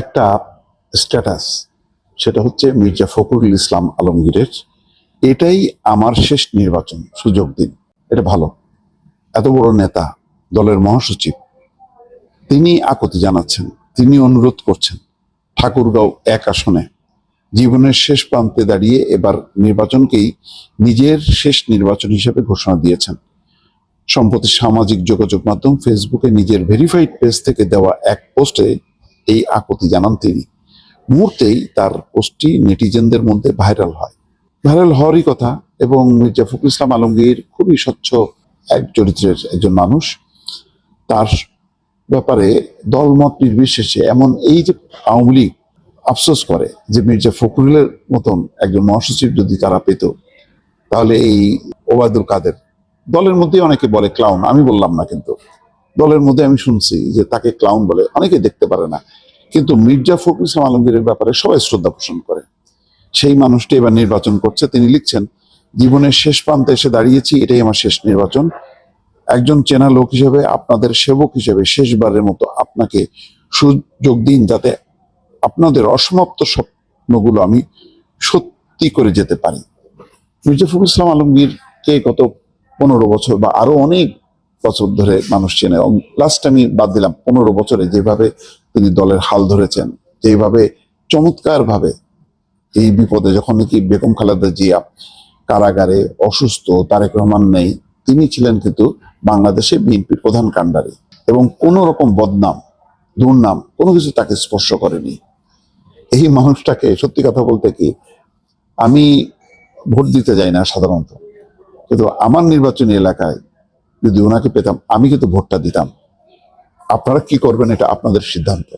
একটা স্ট্যাটাস সেটা হচ্ছে মির্জা ফখরুল ইসলাম আলমগীরের, এটাই আমার শেষ নির্বাচন সুযোগ দিন। এটা ভালো। এত বড় নেতা, দলের মহাসচিব, তিনি আকতি জানাচ্ছেন, তিনি অনুরোধ করছেন, ঠাকুরগাঁও এক আসনে, জীবনের শেষ প্রান্তে দাঁড়িয়ে এবার নির্বাচনকেই নিজের শেষ নির্বাচন হিসেবে ঘোষণা দিয়েছেন। সম্প্রতি সামাজিক যোগাযোগ মাধ্যম ফেসবুকে নিজের ভেরিফাইড পেজ থেকে দেওয়া এক পোস্টে এই আকতি জানান তিনি। মুহূর্তেই তার পোস্টটি নেটিজেনদের মধ্যে ভাইরাল হয়। ভাইরাল হওয়ারই কথা এবং মির্জা ফখরুল ইসলাম আলমগীর খুবই স্বচ্ছ এক চরিত্রের একজন মানুষ। তার ব্যাপারে দলমত নির্বিশেষে এমন এই যে আওয়ামী লীগ আফসোস করে যে মির্জা ফখরুলের মতন একজন মহাসচিব যদি তারা পেত, তাহলে এই ওবায়দুল কাদের, দলের মধ্যে অনেকে বলে ক্লাউন আমি বললাম না কিন্তু। দলের মধ্যে আমি শুনছি যে তাকে ক্লাউন বলে। অনেকে দেখতে পারে না। কিন্তু মির্জা ফখরুল ইসলাম আলমগীরের ব্যাপারে সবাই শ্রদ্ধা পোষণ করে। সেই মানুষটি এবার নির্বাচন করছে। তিনি লিখছেন, জীবনের শেষ প্রান্তে এসে দাঁড়িয়েছি, এটাই আমার শেষ নির্বাচন। একজন চেনা লোক হিসেবে, আপনাদের সেবক হিসেবে শেষবারের মতো আপনাকে সুযোগ দিন যাতে আপনাদের অসমাপ্ত স্বপ্নগুলো আমি সত্যি করে যেতে পারি। মির্জা ফখরুল ইসলাম আলমগীরকে গত পনেরো বছর বা আরও অনেক বছর ধরে মানুষ চেনে। এবং লাস্ট আমি বাদ দিলাম, পনেরো বছরে যেভাবে তিনি দলের হাল ধরেছেন, যেভাবে চমৎকার ভাবে এই বিপদে যখন নাকি বেগম খালেদা জিয়া কারাগারে অসুস্থ, তারেক রহমান নেই, তিনি ছিলেন কিন্তু বাংলাদেশে বিএনপির প্রধান কাণ্ডারি। এবং কোনো রকম বদনাম, দুর্নাম, কোনো কিছু তাকে স্পর্শ করেনি। এই মানুষটাকে, সত্যি কথা বলতে কি, আমি ভোট দিতে যাই না সাধারণত। কিন্তু আমার নির্বাচনী এলাকায় যদি ওনাকে পেতাম আমি কিন্তু ভোটটা দিতাম। আপনারা কি করবেন এটা আপনাদের সিদ্ধান্ত।